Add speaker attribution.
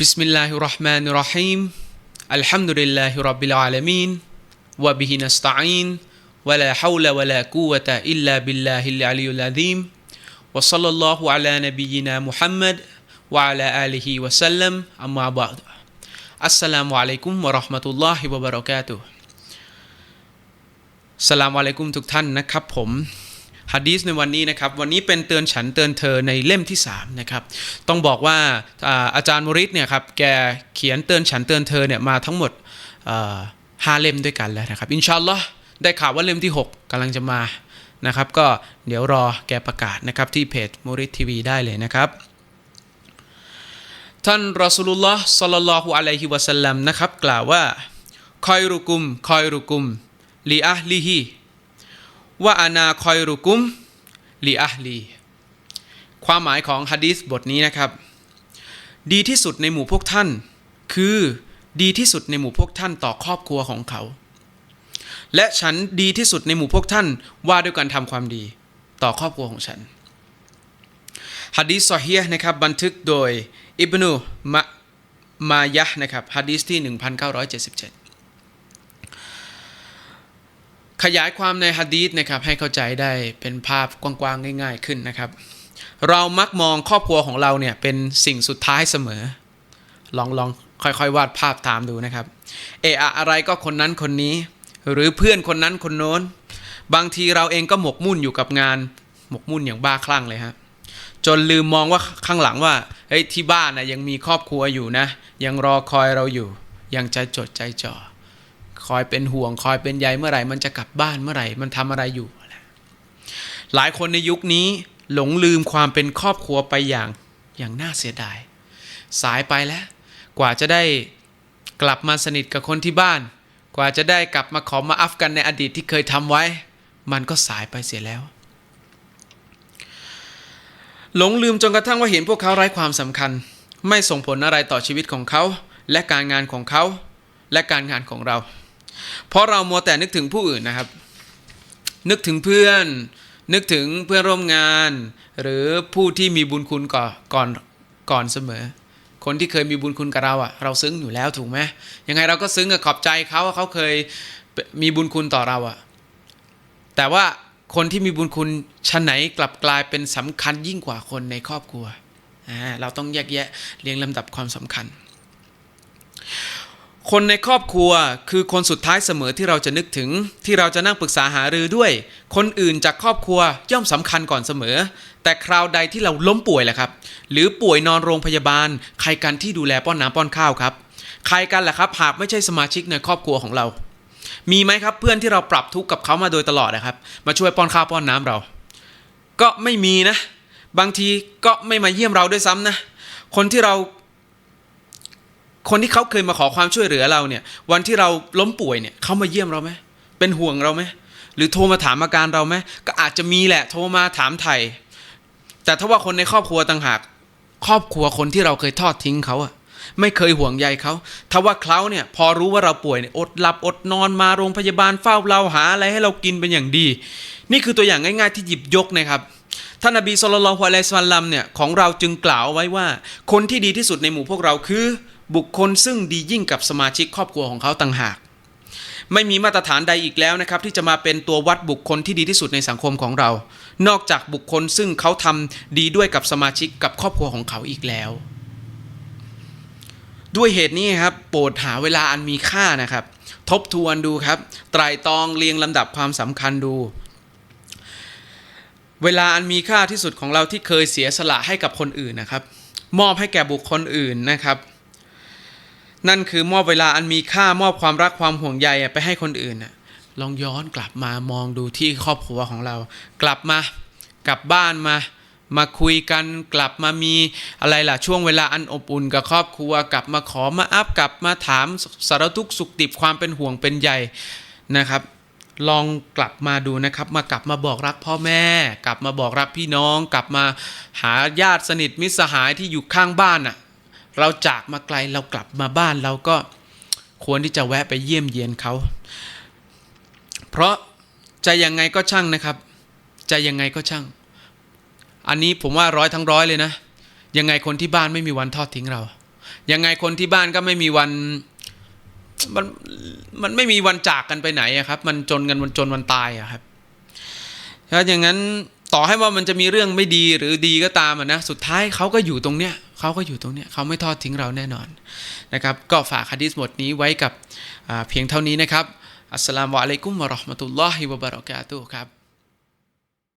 Speaker 1: بسم الله الرحمن الرحيم الحمد لله رب العالمين وبه نستعين ولا حول ولا قوة إلا بالله العلي العظيم وصلى الله على نبينا محمد وعلى آله وسلم أما بعد السلام عليكم ورحمة الله وبركاته สลามอะลัยกุมทุกท่านนะครับผม ฮะดีสในวันนี้นะครับวันนี้เป็นเตือนฉันเตือนเธอในเล่มที่3นะครับต้องบอกว่าอาอาจารย์มริดเนี่ยครับแกเขียนเตือนฉันเตือนเธอเนี่ยมาทั้งหมดห้าเล่มด้วยกันแล้วนะครับอินชาอัลลอฮ์ได้ข่าวว่าเล่มที่ 6กำลังจะมานะครับ ก็เดี๋ยวรอแกประกาศนะครับที่เพจมริดทีวีได้เลยนะครับ ท่านรอสูลุลลอฮ์สัลลัลลอฮุอะลัยฮิวะสัลลัมนะครับ กล่าวว่าคอยรุกุมคอยรุกุมลีอะลีฮี ว่าอานาคอยรุกุมลีอะห์ลีความหมายของฮะดีษบทนี้นะครับ ดีที่สุดในหมู่พวกท่าน คือดีที่สุดในหมู่พวกท่านต่อครอบครัวของเขา และฉันดีที่สุดในหมู่พวกท่านว่าด้วยการทำความดีต่อครอบครัวของฉันฮะดีษซอฮีฮ์นะครับบันทึกโดยอิบนุมะมายะนะครับฮะดีษที่ 1977 ขยายความในฮะดีษนะครับให้เข้าใจได้เป็นภาพกว้างๆง่าย ๆขึ้นนะครับ เรามักมองครอบครัวของเราเนี่ยเป็นสิ่งสุดท้ายเสมอ ลองลองค่อยๆ วาดภาพตามดูนะครับเอะอะอะไรก็คนนั้นคนนี้ หรือเพื่อนคนนั้นคนโน้น บางทีเราเองก็หมกมุ่นอยู่กับงาน หมกมุ่นอย่างบ้าคลั่งเลยฮะจนลืมมองว่าข้างหลังว่าเฮ้ยที่บ้านนะยังมีครอบครัวอยู่นะ ยังรอคอยเราอยู่ ยังใจจดใจจ่อ คอยเป็นห่วง คอยเป็นใยเมื่อไหร่ มันจะกลับบ้านเมื่อไหร่ มันทำอะไรอยู่ หลายคนในยุคนี้หลงลืมความเป็นครอบครัวไปอย่างอย่างน่าเสียดาย สายไปแล้ว กว่าจะได้กลับมาสนิทกับคนที่บ้าน กว่าจะได้กลับมาขอมาอัฟกันในอดีตที่เคยทำไว้ มันก็สายไปเสียแล้ว หลงลืมจนกระทั่งว่าเห็นพวกเขาไร้ความสำคัญ ไม่ส่งผลอะไรต่อชีวิตของเขา และการงานของเขา และการงานของเรา เพราะเรามัวแต่นึกถึงผู้อื่นนะครับ นึกถึงเพื่อน นึกถึงเพื่อนร่วมงาน หรือผู้ที่มีบุญคุณก่อนก่อนก่อนเสมอ คนที่เคยมีบุญคุณกับเราอะเราซึ้งอยู่แล้วถูกไหมยังไงเราก็ซึ้งอะขอบใจเขาว่าเขาเคยมีบุญคุณต่อเราอะแต่ว่าคนที่มีบุญคุณชั้นไหนกลับกลายเป็นสำคัญยิ่งกว่าคนในครอบครัว เราต้องแยกแยะเรียงลำดับความสำคัญ คนในครอบครัวคือคนสุดท้ายเสมอที่เราจะนึกถึง ที่เราจะนั่งปรึกษาหารือด้วย คนอื่นจากครอบครัวย่อมสำคัญก่อนเสมอ แต่คราวใดที่เราล้มป่วยแหละครับ หรือป่วยนอนโรงพยาบาล ใครกันที่ดูแลป้อนน้ำป้อนข้าวครับ ใครกันแหละครับหากไม่ใช่สมาชิกในครอบครัวของเรา มีไหมครับเพื่อนที่เราปรับทุกข์กับเขามาโดยตลอดนะครับ มาช่วยป้อนข้าวป้อนน้ำเรา ก็ไม่มีนะ บางทีก็ไม่มาเยี่ยมเราด้วยซ้ำนะ คนที่เรา คนที่เขาเคยมาขอความช่วยเหลือเราเนี่ย วันที่เราล้มป่วยเนี่ยเขามาเยี่ยมเราไหมเป็นห่วงเราไหมหรือโทรมาถามอาการเราไหมก็อาจจะมีแหละโทรมาถามไทย แต่ถ้าว่าคนในครอบครัวต่างหาก ครอบครัวคนที่เราเคยทอดทิ้งเขาอะไม่เคยห่วงใยเขาถ้าว่าเขาเนี่ยพอรู้ว่าเราป่วยเนี่ยอดหลับอดนอนมาโรงพยาบาลเฝ้าเราหาอะไรให้เรากินเป็นอย่างดี นี่คือตัวอย่างง่ายๆที่หยิบยกนะครับท่านนบีสุลต่านลฮ์อะลัยฮิสสลัมเนี่ยของเราจึงกล่าวไว้ว่า คนที่ดีที่สุดในหมู่พวกเราคือ บุคคลซึ่งดียิ่งกับสมาชิกครอบครัวของเขาต่างหาก ไม่มีมาตรฐานใดอีกแล้วนะครับ ที่จะมาเป็นตัววัดบุคคลที่ดีที่สุดในสังคมของเรา นอกจากบุคคลซึ่งเขาทำดีด้วยกับสมาชิกกับครอบครัวของเขาอีกแล้ว ด้วยเหตุนี้ครับโปรดหาเวลาอันมีค่านะครับ ทบทวนดูครับไตรตรองเรียงลำดับความสำคัญดูเวลาอันมีค่าที่สุดของเราที่เคยเสียสละให้กับคนอื่นนะครับ มอบให้แก่บุคคลอื่นนะครับ นั่นคือมอบเวลาอันมีค่ามอบความรักความห่วงใยไปให้คนอื่นน่ะลองย้อนกลับมามองดูที่ครอบครัวของเรา กลับมากลับบ้านมามาคุยกันกลับมามีอะไรล่ะช่วงเวลาอันอบอุ่นกับครอบครัว กลับมาขอมาอัพกลับมาถามสารทุกข์สุขดิบความเป็นห่วงเป็นใยนะครับ ลองกลับมาดูนะครับ มากลับมาบอกรักพ่อแม่ กลับมาบอกรักพี่น้อง กลับมาหาญาติสนิทมิตรสหายที่อยู่ข้างบ้านน่ะ เราจากมาไกลเรากลับมาบ้านเราก็ควรที่จะแวะไปเยี่ยมเยียนเขา เพราะจะยังไงก็ช่างนะครับ จะยังไงก็ช่าง อันนี้ผมว่าร้อยทั้งร้อยเลยนะ ยังไงคนที่บ้านไม่มีวันทอดทิ้งเรา ยังไงคนที่บ้านก็ไม่มีวันมันมันไม่มีวันจากกันไปไหนอะครับ มันจนกันวันจนวันตายอะครับถ้าอย่างนั้นต่อให้ว่ามันจะมีเรื่องไม่ดีหรือดีก็ตามอะนะ สุดท้ายเขาก็อยู่ตรงเนี้ย เขาก็อยู่ตรงเนี้ยเขาไม่ทอดทิ้งเราแน่นอนนะครับก็ฝากฮะดีษบทนี้ไว้กับเพียงเท่านี้นะครับอัสสลามุอะลัยกุมวะราะห์มะตุลลอฮิวะบะเราะกาตุฮ์ครับ